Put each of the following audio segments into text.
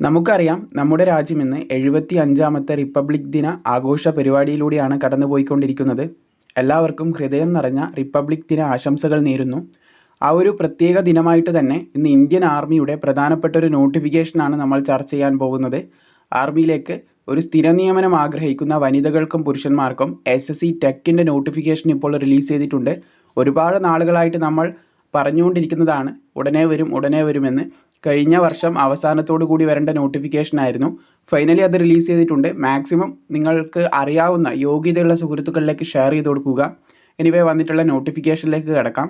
നമുക്കറിയാം നമ്മുടെ രാജ്യം ഇന്ന് എഴുപത്തി അഞ്ചാമത്തെ റിപ്പബ്ലിക് ദിന ആഘോഷ പരിപാടിയിലൂടെയാണ് കടന്നുപോയിക്കൊണ്ടിരിക്കുന്നത്. എല്ലാവർക്കും ഹൃദയം നിറഞ്ഞ റിപ്പബ്ലിക് ദിന ആശംസകൾ നേരുന്നു. ആ ഒരു പ്രത്യേക ദിനമായിട്ട് തന്നെ ഇന്ന് ഇന്ത്യൻ ആർമിയുടെ പ്രധാനപ്പെട്ട ഒരു നോട്ടിഫിക്കേഷനാണ് നമ്മൾ ചർച്ച ചെയ്യാൻ പോകുന്നത്. ആർമിയിലേക്ക് ഒരു സ്ഥിര നിയമനം ആഗ്രഹിക്കുന്ന വനിതകൾക്കും പുരുഷന്മാർക്കും എസ് എസ് സി ടെക്കിന്റെ നോട്ടിഫിക്കേഷൻ ഇപ്പോൾ റിലീസ് ചെയ്തിട്ടുണ്ട്. ഒരുപാട് നാളുകളായിട്ട് നമ്മൾ പറഞ്ഞുകൊണ്ടിരിക്കുന്നതാണ് ഉടനെ വരും ഉടനെ വരുമെന്ന് കഴിഞ്ഞ വർഷം അവസാനത്തോടു കൂടി വരേണ്ട നോട്ടിഫിക്കേഷൻ ആയിരുന്നു. ഫൈനലി അത് റിലീസ് ചെയ്തിട്ടുണ്ട്. മാക്സിമം നിങ്ങൾക്ക് അറിയാവുന്ന യോഗ്യതയുള്ള സുഹൃത്തുക്കളിലേക്ക് ഷെയർ ചെയ്ത് കൊടുക്കുക. എനിവേ വന്നിട്ടുള്ള നോട്ടിഫിക്കേഷനിലേക്ക് കിടക്കാം.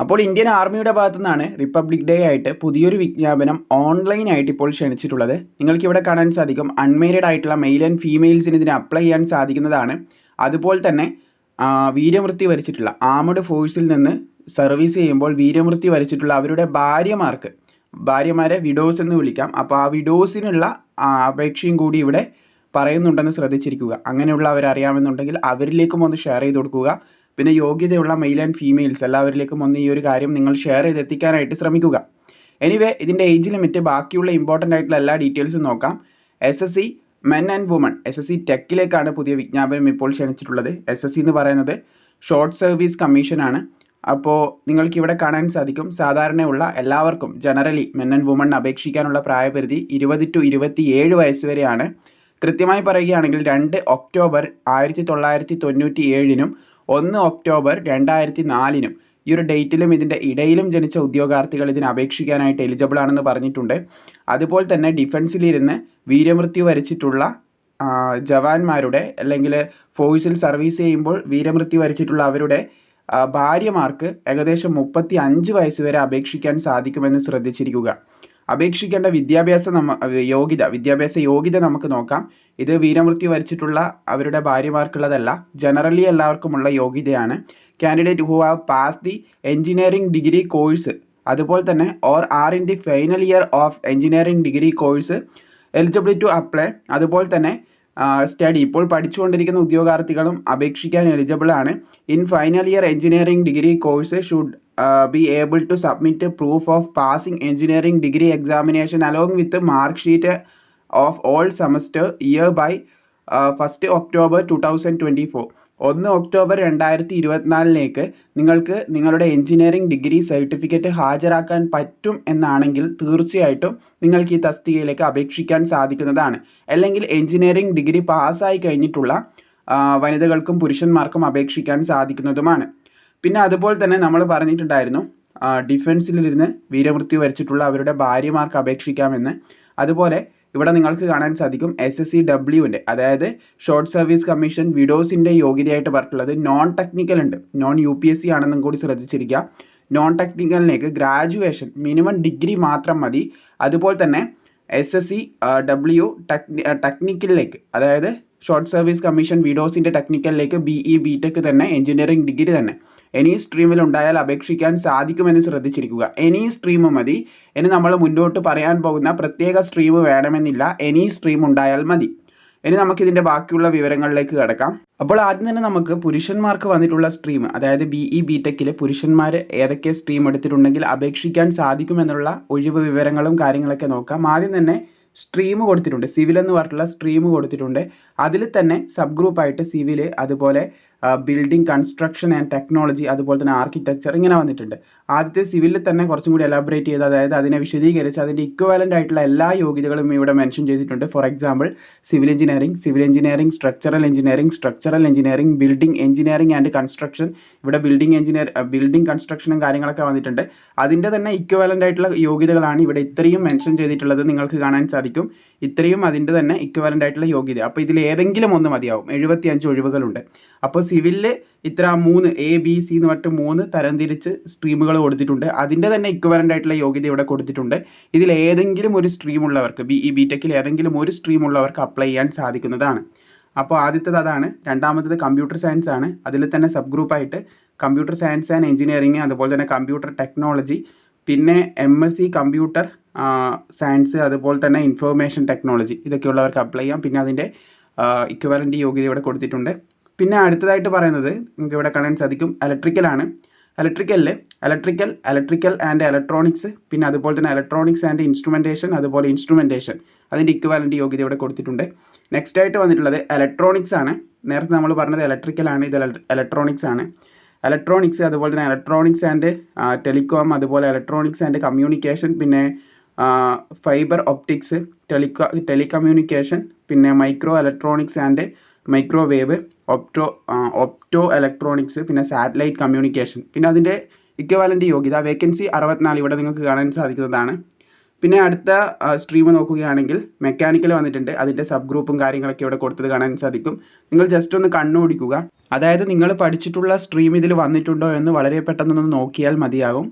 അപ്പോൾ ഇന്ത്യൻ ആർമിയുടെ ഭാഗത്തു നിന്നാണ് റിപ്പബ്ലിക് ഡേ ആയിട്ട് പുതിയൊരു വിജ്ഞാപനം ഓൺലൈൻ ആയിട്ട് ഇപ്പോൾ ക്ഷണിച്ചിട്ടുള്ളത്. നിങ്ങൾക്ക് ഇവിടെ കാണാൻ സാധിക്കും അൺമേരിഡ് ആയിട്ടുള്ള മെയിൽ ആൻഡ് ഫീമെയിൽസിന് ഇതിന് അപ്ലൈ ചെയ്യാൻ സാധിക്കുന്നതാണ്. അതുപോലെ തന്നെ വീരമൃത്യു വരിച്ചിട്ടുള്ള ആർമഡ് ഫോഴ്സിൽ നിന്ന് സർവീസ് ചെയ്യുമ്പോൾ വീരമൃത്യു വരിച്ചിട്ടുള്ള അവരുടെ ഭാര്യമാർക്ക് ഭാര്യമാരെ വിഡോസ് എന്ന് വിളിക്കാം. അപ്പോൾ ആ വിഡോസിനുള്ള അപേക്ഷയും കൂടി ഇവിടെ പറയുന്നുണ്ടെന്ന് ശ്രദ്ധിച്ചിരിക്കുക. അങ്ങനെയുള്ളവർ അറിയാമെന്നുണ്ടെങ്കിൽ അവരിലേക്കും ഒന്ന് ഷെയർ ചെയ്ത് കൊടുക്കുക. പിന്നെ യോഗ്യതയുള്ള മെയിൽ ആൻഡ് ഫീമെയിൽസ് എല്ലാവരിലേക്കും ഒന്ന് ഈ ഒരു കാര്യം നിങ്ങൾ ഷെയർ ചെയ്ത് എത്തിക്കാനായിട്ട് ശ്രമിക്കുക. എനിവേ ഇതിന്റെ ഏജ് ലിമിറ്റ് ബാക്കിയുള്ള ഇമ്പോർട്ടന്റ് ആയിട്ടുള്ള എല്ലാ ഡീറ്റെയിൽസും നോക്കാം. S S C men and women S S C ടെക്കിലേക്കാണ് പുതിയ വിജ്ഞാപനം ഇപ്പോൾ ക്ഷണിച്ചിട്ടുള്ളത്. എസ് എസ് സി എന്ന് പറയുന്നത് ഷോർട്ട് സർവീസ് കമ്മീഷൻ ആണ്. അപ്പോൾ നിങ്ങൾക്ക് ഇവിടെ കാണാൻ സാധിക്കും സാധാരണയുള്ള എല്ലാവർക്കും ജനറലി മെൻ ആൻഡ് വുമൺ അപേക്ഷിക്കാനുള്ള പ്രായപരിധി ഇരുപത് ടു ഇരുപത്തി ഏഴ് വയസ്സ് വരെയാണ്. കൃത്യമായി പറയുകയാണെങ്കിൽ രണ്ട് ഒക്ടോബർ ആയിരത്തി തൊള്ളായിരത്തി തൊണ്ണൂറ്റി ഏഴിനും ഒന്ന് ഒക്ടോബർ രണ്ടായിരത്തി നാലിനും ഈ ഒരു ഡേറ്റിലും ഇതിന്റെ ഇടയിലും ജനിച്ച ഉദ്യോഗാർത്ഥികൾ ഇതിന് അപേക്ഷിക്കാനായിട്ട് എലിജിബിൾ ആണെന്ന് പറഞ്ഞിട്ടുണ്ട്. അതുപോലെ തന്നെ ഡിഫൻസിലിരുന്ന് വീരമൃത്യു വരിച്ചിട്ടുള്ള ജവാന്മാരുടെ അല്ലെങ്കിൽ ഫോഴ്സിൽ സർവീസ് ചെയ്യുമ്പോൾ വീരമൃത്യു വരിച്ചിട്ടുള്ള അവരുടെ ഭാര്യമാർക്ക് ഏകദേശം മുപ്പത്തി അഞ്ച് വയസ്സ് വരെ അപേക്ഷിക്കാൻ സാധിക്കുമെന്ന് ശ്രദ്ധിച്ചിരിക്കുക. അപേക്ഷിക്കേണ്ട വിദ്യാഭ്യാസ നമ്മ യോഗ്യത വിദ്യാഭ്യാസ യോഗ്യത നമുക്ക് നോക്കാം. ഇത് വീരമൃത്യു വരിച്ചിട്ടുള്ള അവരുടെ ഭാര്യമാർക്കുള്ളതല്ല ജനറലി എല്ലാവർക്കുമുള്ള യോഗ്യതയാണ്. Candidate who have pass the engineering degree course അതുപോലെ തന്നെ or are in the final year of engineering degree course eligibility to apply അതുപോലെ തന്നെ സ്റ്റഡി ഇപ്പോൾ പഠിച്ചുകൊണ്ടിരിക്കുന്ന ഉദ്യോഗാർത്ഥികളും അപേക്ഷിക്കാൻ എലിജിബിൾ ആണ്. In final year engineering degree course should be able to submit proof of passing engineering degree examination along with mark sheet of all semester year by first October two thousand twenty four ഒന്ന് October രണ്ടായിരത്തി ഇരുപത്തിനാലിലേക്ക് നിങ്ങൾക്ക് നിങ്ങളുടെ engineering degree certificate ഹാജരാക്കാൻ പറ്റും എന്നാണെങ്കിൽ തീർച്ചയായിട്ടും നിങ്ങൾക്ക് ഈ തസ്തികയിലേക്ക് അപേക്ഷിക്കാൻ സാധിക്കുന്നതാണ്. അല്ലെങ്കിൽ എഞ്ചിനീയറിംഗ് ഡിഗ്രി പാസ്സായി കഴിഞ്ഞിട്ടുള്ള വനിതകൾക്കും പുരുഷന്മാർക്കും അപേക്ഷിക്കാൻ സാധിക്കുന്നതുമാണ്. പിന്നെ അതുപോലെ തന്നെ നമ്മൾ പറഞ്ഞിട്ടുണ്ടായിരുന്നു ഡിഫൻസിലിരുന്ന് വീരമൃത്യു വരിച്ചിട്ടുള്ള അവരുടെ ഭാര്യമാർക്ക് അപേക്ഷിക്കാമെന്ന്. അതുപോലെ ഇവിടെ നിങ്ങൾക്ക് കാണാൻ സാധിക്കും എസ് എസ് സി ഡബ്ല്യുവിന്റെ അതായത് ഷോർട്ട് സർവീസ് കമ്മീഷൻ വിഡോസിന്റെ യോഗ്യതയായിട്ട് പറഞ്ഞിട്ടുള്ളത് നോൺ ടെക്നിക്കൽ ഉണ്ട്. Non U P S C ആണെന്നും കൂടി ശ്രദ്ധിച്ചിരിക്കുക. നോൺ ടെക്നിക്കലിലേക്ക് ഗ്രാജുവേഷൻ മിനിമം ഡിഗ്രി മാത്രം മതി. അതുപോലെ തന്നെ എസ് എസ് സി ഡബ്ല്യു ടെക്നിക്കലിലേക്ക് അതായത് ഷോർട്ട് സർവീസ് കമ്മീഷൻ വിഡോസിന്റെ ടെക്നിക്കലിലേക്ക് ബി ഇ ബി ടെക് തന്നെ എഞ്ചിനീയറിംഗ് ഡിഗ്രി തന്നെ. എനി സ്ട്രീമിൽ ഉണ്ടായാൽ അപേക്ഷിക്കാൻ സാധിക്കുമെന്ന് ശ്രദ്ധിച്ചിരിക്കുക. എനി സ്ട്രീം മതി. ഇനി നമ്മൾ മുന്നോട്ട് പറയാൻ പോകുന്ന പ്രത്യേക സ്ട്രീം വേണമെന്നില്ല. എനി സ്ട്രീം ഉണ്ടായാൽ മതി. ഇനി നമുക്ക് ഇതിന്റെ ബാക്കിയുള്ള വിവരങ്ങളിലേക്ക് കടക്കാം. അപ്പോൾ ആദ്യം തന്നെ നമുക്ക് പുരുഷന്മാർക്ക് വന്നിട്ടുള്ള സ്ട്രീം അതായത് ബി ഇ ബി പുരുഷന്മാർ ഏതൊക്കെ സ്ട്രീം എടുത്തിട്ടുണ്ടെങ്കിൽ അപേക്ഷിക്കാൻ സാധിക്കുമെന്നുള്ള ഒഴിവ് വിവരങ്ങളും കാര്യങ്ങളൊക്കെ നോക്കാം. ആദ്യം തന്നെ സ്ട്രീം കൊടുത്തിട്ടുണ്ട്. സിവിൽ എന്ന് പറഞ്ഞിട്ടുള്ള സ്ട്രീം കൊടുത്തിട്ടുണ്ട്. അതിൽ തന്നെ സബ് ഗ്രൂപ്പ് ആയിട്ട് സിവിൽ അതുപോലെ ബിൽഡിംഗ് കൺസ്ട്രക്ഷൻ ആൻഡ് ടെക്നോളജി അതുപോലെ തന്നെ ആർക്കിടെക്ചർ ഇങ്ങനെ വന്നിട്ടുണ്ട്. ആദ്യത്തെ സിവിലിൽ തന്നെ കുറച്ചും കൂടി എലാബറേറ്റ് ചെയ്ത് അതായത് അതിനെ വിശദീകരിച്ച് അതിന്റെ ഇക്വലന്റ് ആയിട്ടുള്ള എല്ലാ യോഗ്യതകളും ഇവിടെ മെൻഷൻ ചെയ്തിട്ടുണ്ട്. For example civil engineering civil engineering structural engineering structural engineering building engineering and construction ഇവിടെ ബിൽഡിംഗ് എഞ്ചിനീയർ ബിൽഡിംഗ് കൺസ്ട്രക്ഷനും കാര്യങ്ങളൊക്കെ വന്നിട്ടുണ്ട്. അതിന്റെ തന്നെ ഇക്വലന്റ് ആയിട്ടുള്ള യോഗ്യതകളാണ് ഇവിടെ ഇത്രയും മെൻഷൻ ചെയ്തിട്ടുള്ളത്. നിങ്ങൾക്ക് കാണാൻ സാധിക്കും. ഇത്രയും അതിന്റെ തന്നെ ഇക്വലന്റ് ആയിട്ടുള്ള യോഗ്യത. അപ്പോൾ ഇതിൽ ഏതെങ്കിലും ഒന്ന് മതിയാവും. എഴുപത്തി അഞ്ച് ഒഴിവുകളുണ്ട് അപ്പോൾ സിവിലിൽ ഇത്ര മൂന്ന് എ ബി സി എന്ന് പറഞ്ഞിട്ട് മൂന്ന് തരംതിരിച്ച് സ്ട്രീമുകൾ കൊടുത്തിട്ടുണ്ട്. അതിന്റെ തന്നെ ഇക്വലന്റ് ആയിട്ടുള്ള യോഗ്യത ഇവിടെ കൊടുത്തിട്ടുണ്ട്. ഇതിൽ ഏതെങ്കിലും ഒരു സ്ട്രീം ഉള്ളവർക്ക് ബി ഇ ബി ടെക്കിൽ ഏതെങ്കിലും ഒരു സ്ട്രീം ഉള്ളവർക്ക് അപ്ലൈ ചെയ്യാൻ സാധിക്കുന്നതാണ്. അപ്പോൾ ആദ്യത്തേത് അതാണ്. രണ്ടാമത്തേത് കമ്പ്യൂട്ടർ സയൻസ് ആണ്. അതിൽ തന്നെ സബ് ഗ്രൂപ്പായിട്ട് കമ്പ്യൂട്ടർ സയൻസ് ആൻഡ് എഞ്ചിനീയറിംഗ് അതുപോലെ തന്നെ കമ്പ്യൂട്ടർ ടെക്നോളജി പിന്നെ M S C computer science അതുപോലെ തന്നെ ഇൻഫർമേഷൻ ടെക്നോളജി ഇതൊക്കെയുള്ളവർക്ക് അപ്ലൈ ചെയ്യാം. പിന്നെ അതിന്റെ ഇക്വലന്റ് യോഗ്യത ഇവിടെ കൊടുത്തിട്ടുണ്ട്. പിന്നെ അടുത്തതായിട്ട് പറയുന്നത് നിങ്ങൾക്ക് ഇവിടെ കാണാൻ സാധിക്കും ഇലക്ട്രിക്കൽ ആണ്. ഇലക്ട്രിക്കലിൽ ഇലക്ട്രിക്കൽ ഇലക്ട്രിക്കൽ ആൻഡ് ഇലക്ട്രോണിക്സ് പിന്നെ അതുപോലെ തന്നെ ഇലക്ട്രോണിക്സ് ആൻഡ് ഇൻസ്ട്രുമെന്റേഷൻ അതുപോലെ ഇൻസ്ട്രുമെന്റേഷൻ അതിന്റെ ഇക്വാലന്റ് യോഗ്യത ഇവിടെ കൊടുത്തിട്ടുണ്ട്. നെക്സ്റ്റ് ആയിട്ട് വന്നിട്ടുള്ളത് ഇലക്ട്രോണിക്സ് ആണ്. നേരത്തെ നമ്മൾ പറഞ്ഞത് ഇലക്ട്രിക്കൽ ആണ് ഇത് ഇലക്ട്രോണിക്സ് ആണ്. ഇലക്ട്രോണിക്സ് അതുപോലെ തന്നെ ഇലക്ട്രോണിക്സ് ആൻഡ് ടെലികോം അതുപോലെ ഇലക്ട്രോണിക്സ് ആൻഡ് കമ്മ്യൂണിക്കേഷൻ പിന്നെ ഫൈബർ ഒപ്റ്റിക്സ് ടെലികോ ടെലികമ്മ്യൂണിക്കേഷൻ പിന്നെ micro electronics and microwave opto opto electronics പിന്നെ സാറ്റലൈറ്റ് കമ്മ്യൂണിക്കേഷൻ പിന്നെ അതിന്റെ ഇക്വലന്റ് യോഗ്യത വേക്കൻസി അറുപത്തിനാല് ഇവിടെ നിങ്ങൾക്ക് കാണാൻ സാധിക്കുന്നതാണ്. പിന്നെ അടുത്ത സ്ട്രീം നോക്കുകയാണെങ്കിൽ മെക്കാനിക്കൽ വന്നിട്ടുണ്ട്. അതിന്റെ സബ് ഗ്രൂപ്പും കാര്യങ്ങളൊക്കെ ഇവിടെ കൊടുത്തത് കാണാൻ സാധിക്കും. നിങ്ങൾ ജസ്റ്റ് ഒന്ന് കണ്ണോടിക്കുക. അതായത് നിങ്ങൾ പഠിച്ചിട്ടുള്ള സ്ട്രീം ഇതിൽ വന്നിട്ടുണ്ടോ എന്ന് വളരെ പെട്ടെന്നൊന്ന് നോക്കിയാൽ മതിയാകും.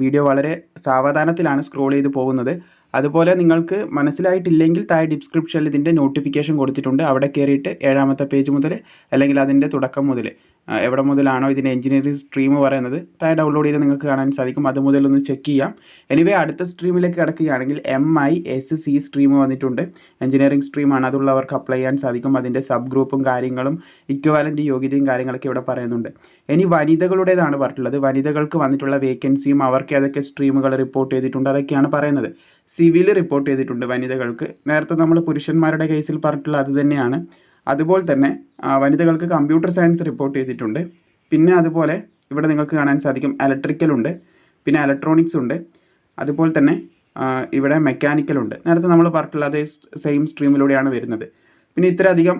വീഡിയോ വളരെ സാവധാനത്തിലാണ് സ്ക്രോൾ ചെയ്ത് പോകുന്നത്. അതുപോലെ നിങ്ങൾക്ക് മനസ്സിലായിട്ടില്ലെങ്കിൽ താഴെ ഡിസ്ക്രിപ്ഷനിൽ ഇതിന്റെ നോട്ടിഫിക്കേഷൻ കൊടുത്തിട്ടുണ്ട്. അവിടെ കയറിയിട്ട് ഏഴാമത്തെ പേജ് മുതൽ അല്ലെങ്കിൽ അതിന്റെ തുടക്കം മുതൽ. എവിടെ മുതലാണോ ഇതിന്റെ എഞ്ചിനീയറിംഗ് സ്ട്രീം പറയുന്നത്. താഴെ ഡൗൺലോഡ് ചെയ്ത് നിങ്ങൾക്ക് കാണാൻ സാധിക്കും. അത് മുതൽ ഒന്ന് ചെക്ക് ചെയ്യാം. എനിവേ അടുത്ത സ്ട്രീമിലേക്ക് കിടക്കുകയാണെങ്കിൽ M I S C stream വന്നിട്ടുണ്ട്. എഞ്ചിനീയറിംഗ് സ്ട്രീമാണ് അതുള്ളവർക്ക് അപ്ലൈ ചെയ്യാൻ സാധിക്കും. അതിന്റെ സബ് ഗ്രൂപ്പും കാര്യങ്ങളും ഇക്വാലന്റ് യോഗ്യതയും കാര്യങ്ങളൊക്കെ ഇവിടെ പറയുന്നുണ്ട്. ഇനി വനിതകളുടേതാണ് പറഞ്ഞിട്ടുള്ളത്. വനിതകൾക്ക് വന്നിട്ടുള്ള വേക്കൻസിയും അവർക്ക് ഏതൊക്കെ സ്ട്രീമുകൾ റിപ്പോർട്ട് ചെയ്തിട്ടുണ്ട് അതൊക്കെയാണ് പറയുന്നത്. സിവിൽ റിപ്പോർട്ട് ചെയ്തിട്ടുണ്ട് വനിതകൾക്ക്. നേരത്തെ നമ്മൾ പുരുഷന്മാരുടെ കേസിൽ പറഞ്ഞിട്ടുള്ള അത് തന്നെയാണ്. അതുപോലെ തന്നെ വനിതകൾക്ക് കമ്പ്യൂട്ടർ സയൻസ് റിപ്പോർട്ട് ചെയ്തിട്ടുണ്ട്. പിന്നെ അതുപോലെ ഇവിടെ നിങ്ങൾക്ക് കാണാൻ സാധിക്കും ഇലക്ട്രിക്കൽ ഉണ്ട് പിന്നെ ഇലക്ട്രോണിക്സ് ഉണ്ട്. അതുപോലെ തന്നെ ഇവിടെ മെക്കാനിക്കൽ ഉണ്ട്. നേരത്തെ നമ്മൾ പറഞ്ഞിട്ടുള്ള അതേ സെയിം സ്ട്രീമിലൂടെയാണ് വരുന്നത്. പിന്നെ ഇത്രയധികം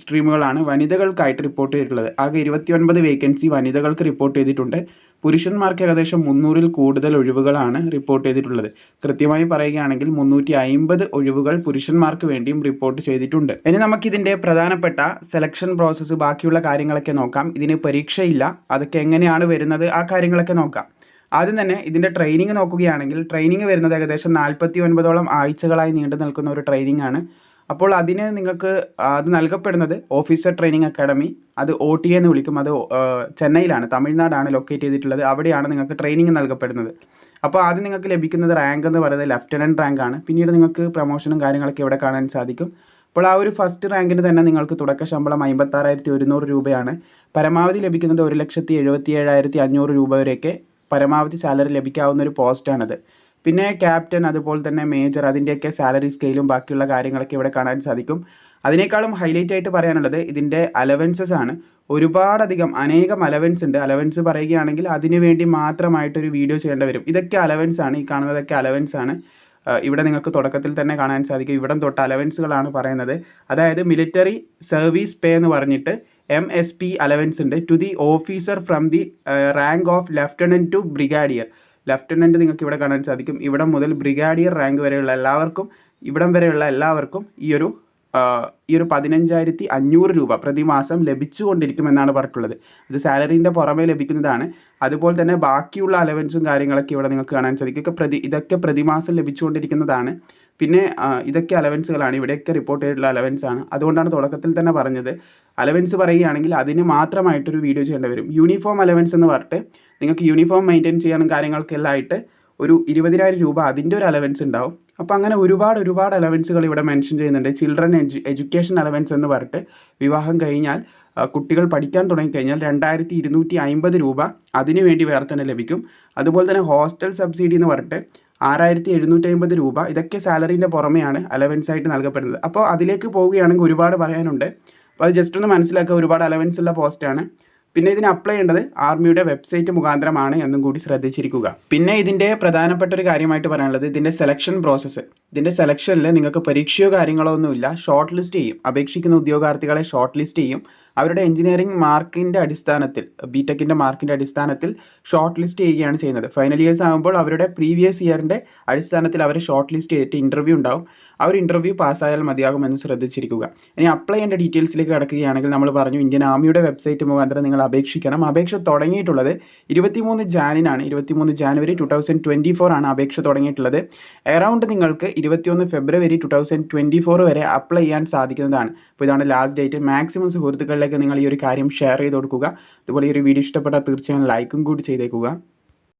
സ്ട്രീമുകളാണ് വനിതകൾക്കായിട്ട് റിപ്പോർട്ട് ചെയ്തിട്ടുള്ളത്. ആകെ ഇരുപത്തി ഒൻപത് വേക്കൻസി വനിതകൾക്ക് റിപ്പോർട്ട് ചെയ്തിട്ടുണ്ട്. പുരുഷന്മാർക്ക് ഏകദേശം മുന്നൂറിൽ കൂടുതൽ ഒഴിവുകളാണ് റിപ്പോർട്ട് ചെയ്തിട്ടുള്ളത്. കൃത്യമായി പറയുകയാണെങ്കിൽ മുന്നൂറ്റി അയിമ്പത് ഒഴിവുകൾ പുരുഷന്മാർക്ക് വേണ്ടിയും റിപ്പോർട്ട് ചെയ്തിട്ടുണ്ട്. ഇനി നമുക്കിതിന്റെ പ്രധാനപ്പെട്ട സെലക്ഷൻ പ്രോസസ്സ് ബാക്കിയുള്ള കാര്യങ്ങളൊക്കെ നോക്കാം. ഇതിന് പരീക്ഷയില്ല. അതൊക്കെ എങ്ങനെയാണ് വരുന്നത്? ആ കാര്യങ്ങളൊക്കെ നോക്കാം. ആദ്യം തന്നെ ഇതിന്റെ ട്രെയിനിങ് നോക്കുകയാണെങ്കിൽ ട്രെയിനിങ് വരുന്നത് ഏകദേശം നാൽപ്പത്തി ഒൻപതോളം ആഴ്ചകളായി നീണ്ടു നിൽക്കുന്ന ഒരു ട്രെയിനിങ് ആണ്. അപ്പോൾ അതിന് നിങ്ങൾക്ക് അത് നൽകപ്പെടുന്നത് ഓഫീസർ ട്രെയിനിങ് അക്കാഡമി അത് ഒ ടി എന്ന് വിളിക്കും. അത് ചെന്നൈയിലാണ് തമിഴ്നാടാണ് ലൊക്കേറ്റ് ചെയ്തിട്ടുള്ളത്. അവിടെയാണ് നിങ്ങൾക്ക് ട്രെയിനിങ് നൽകപ്പെടുന്നത്. അപ്പോൾ ആദ്യം നിങ്ങൾക്ക് ലഭിക്കുന്നത് റാങ്ക് എന്ന് പറയുന്നത് ലെഫ്റ്റനന്റ് റാങ്ക് ആണ്. പിന്നീട് നിങ്ങൾക്ക് പ്രൊമോഷനും കാര്യങ്ങളൊക്കെ ഇവിടെ കാണാൻ സാധിക്കും. അപ്പോൾ ആ ഒരു ഫസ്റ്റ് റാങ്കിന് തന്നെ നിങ്ങൾക്ക് തുടക്ക ശമ്പളം അമ്പത്താറായിരത്തി ഒരുന്നൂറ് രൂപയാണ്. പരമാവധി ലഭിക്കുന്നത് ഒരു ലക്ഷത്തി എഴുപത്തി ഏഴായിരത്തി അഞ്ഞൂറ് രൂപ വരെയൊക്കെ പരമാവധി സാലറി ലഭിക്കാവുന്ന ഒരു പോസ്റ്റാണത് പിന്നെ ക്യാപ്റ്റൻ അതുപോലെ തന്നെ മേജർ അതിന്റെയൊക്കെ സാലറി സ്കെയിലും ബാക്കിയുള്ള കാര്യങ്ങളൊക്കെ ഇവിടെ കാണാൻ സാധിക്കും. അതിനേക്കാളും ഹൈലൈറ്റ് ആയിട്ട് പറയാനുള്ളത് ഇതിന്റെ അലവൻസസ് ആണ്. ഒരുപാടധികം അനേകം അലവൻസ് ഉണ്ട്. അലവൻസ് പറയുകയാണെങ്കിൽ അതിനു വേണ്ടി മാത്രമായിട്ടൊരു വീഡിയോ ചെയ്യേണ്ടി വരും. ഇതൊക്കെ അലവൻസ് ആണ്. ഈ കാണുന്നതൊക്കെ അലവൻസ് ആണ്. ഇവിടെ നിങ്ങൾക്ക് തുടക്കത്തിൽ തന്നെ കാണാൻ സാധിക്കും. ഇവിടം തൊട്ട് അലവൻസുകളാണ് പറയുന്നത്. അതായത് മിലിറ്ററി സർവീസ് പേ എന്ന് പറഞ്ഞിട്ട് എം എസ് പി അലവൻസ് ഉണ്ട്. To the officer from the rank of lieutenant to brigadier lieutenant നിങ്ങൾക്ക് ഇവിടെ കാണാൻ സാധിക്കും. ഇവിടം മുതൽ ബ്രിഗാഡിയർ റാങ്ക് വരെയുള്ള എല്ലാവർക്കും ഇവിടം വരെയുള്ള എല്ലാവർക്കും ഈ ഒരു ഈ ഒരു പതിനഞ്ചായിരത്തി അഞ്ഞൂറ് രൂപ പ്രതിമാസം ലഭിച്ചുകൊണ്ടിരിക്കുമെന്നാണ് പറഞ്ഞിട്ടുള്ളത്. ഇത് സാലറീന്റെ പുറമേ ലഭിക്കുന്നതാണ്. അതുപോലെ തന്നെ ബാക്കിയുള്ള അലവൻസും കാര്യങ്ങളൊക്കെ ഇവിടെ നിങ്ങൾക്ക് കാണാൻ സാധിക്കും. പ്രതി ഇതൊക്കെ പ്രതിമാസം ലഭിച്ചുകൊണ്ടിരിക്കുന്നതാണ്. പിന്നെ ഇതൊക്കെ അലവൻസുകളാണ് ഇവിടെയൊക്കെ റിപ്പോർട്ട് ചെയ്തിട്ടുള്ള അലവൻസ് ആണ്. അതുകൊണ്ടാണ് തുടക്കത്തിൽ തന്നെ പറഞ്ഞത്. അലവൻസ് പറയുകയാണെങ്കിൽ അതിന് മാത്രമായിട്ടൊരു വീഡിയോ ചെയ്യേണ്ടി വരും. യൂണിഫോം അലവൻസ് എന്ന് പറഞ്ഞിട്ട് നിങ്ങൾക്ക് യൂണിഫോം മെയിന്റെയിൻ ചെയ്യാനും കാര്യങ്ങൾക്കെല്ലാം ആയിട്ട് ഒരു ഇരുപതിനായിരം രൂപ അതിന്റെ ഒരു അലവൻസ് ഉണ്ടാവും. അപ്പോൾ അങ്ങനെ ഒരുപാട് ഒരുപാട് അലവൻസുകൾ ഇവിടെ മെൻഷൻ ചെയ്യുന്നുണ്ട്. ചിൽഡ്രൻ എഡ്യു എഡ്യൂക്കേഷൻ അലവൻസ് എന്ന് പറഞ്ഞിട്ട് വിവാഹം കഴിഞ്ഞാൽ കുട്ടികൾ പഠിക്കാൻ തുടങ്ങിക്കഴിഞ്ഞാൽ രണ്ടായിരത്തി ഇരുന്നൂറ്റി അമ്പത് രൂപ അതിനു വേണ്ടി വേറെ തന്നെ ലഭിക്കും. അതുപോലെ തന്നെ ഹോസ്റ്റൽ സബ്സിഡി എന്ന് പറഞ്ഞിട്ട് ആറായിരത്തി എഴുന്നൂറ്റി അമ്പത് രൂപ ഇതൊക്കെ സാലറീന്റെ പുറമെയാണ് അലവൻസ് ആയിട്ട് നൽകപ്പെടുന്നത്. അപ്പോൾ അതിലേക്ക് പോവുകയാണെങ്കിൽ ഒരുപാട് പറയാനുണ്ട്. അപ്പോൾ അത് ജസ്റ്റ് ഒന്ന് മനസ്സിലാക്കുക. ഒരുപാട് അലവൻസ് ഉള്ള പോസ്റ്റാണ് പിന്നെ ഇതിന് അപ്ലൈ ചെയ്യേണ്ടത് ആർമിയുടെ വെബ്സൈറ്റ് മുഖാന്തരമാണ് എന്നും കൂടി ശ്രദ്ധിച്ചിരിക്കുക. പിന്നെ ഇതിന്റെ പ്രധാനപ്പെട്ട ഒരു കാര്യമായിട്ട് പറയാനുള്ളത് ഇതിന്റെ സെലക്ഷൻ പ്രോസസ്സ് ഇതിന്റെ സെലക്ഷനിൽ നിങ്ങൾക്ക് പരീക്ഷയോ കാര്യങ്ങളോ ഒന്നുമില്ല. ഷോർട്ട് ലിസ്റ്റ് ചെയ്യും. അപേക്ഷിക്കുന്ന ഉദ്യോഗാർത്ഥികളെ ഷോർട്ട് ലിസ്റ്റ് ചെയ്യും. അവരുടെ എഞ്ചിനീയറിംഗ് മാർക്കിന്റെ അടിസ്ഥാനത്തിൽ ബി ടെക്കിന്റെ മാർക്കിന്റെ അടിസ്ഥാനത്തിൽ ഷോർട്ട് ലിസ്റ്റ് ചെയ്യുകയാണ് ചെയ്യുന്നത്. ഫൈനൽ ഇയേഴ്സ് ആകുമ്പോൾ അവരുടെ പ്രീവിയസ് ഇയറിന്റെ അടിസ്ഥാനത്തിൽ അവരെ ഷോർട്ട് ലിസ്റ്റ് ചെയ്തിട്ട് ഇന്റർവ്യൂ ഉണ്ടാവും. ആ ഒരു ഇന്റർവ്യൂ പാസ്സായാൽ മതിയാകുമെന്ന് ശ്രദ്ധിച്ചിരിക്കുക. ഇനി അപ്ലൈ ചെയ്യേണ്ട ഡീറ്റെയിൽസിലേക്ക് കിടക്കുകയാണെങ്കിൽ നമ്മൾ പറഞ്ഞു ഇന്ത്യൻ ആർമിയുടെ വെബ്സൈറ്റ് മുഖാന്തരം നിങ്ങൾ അപേക്ഷിക്കണം. അപേക്ഷ തുടങ്ങിയിട്ടുള്ളത് ഇരുപത്തിമൂന്ന് ജാനിനാണ് ഇരുപത്തിമൂന്ന് January two thousand twenty four ആണ് അപേക്ഷ തുടങ്ങിയിട്ടുള്ളത്. എറൗണ്ട് നിങ്ങൾക്ക് ഇരുപത്തിയൊന്ന് February two thousand twenty four വരെ അപ്ലൈ ചെയ്യാൻ സാധിക്കുന്നതാണ്. അപ്പോൾ ഇതാണ് ലാസ്റ്റ് ഡേറ്റ് മാക്സിമം സുഹൃത്തുക്കളിലേക്ക് നിങ്ങൾ ഈ ഒരു കാര്യം ഷെയർ ചെയ്ത് കൊടുക്കുക. അതുപോലെ ഈ ഒരു വീഡിയോ ഇഷ്ടപ്പെട്ടാൽ തീർച്ചയായും ലൈക്കും കൂടി ചെയ്തേക്കുക.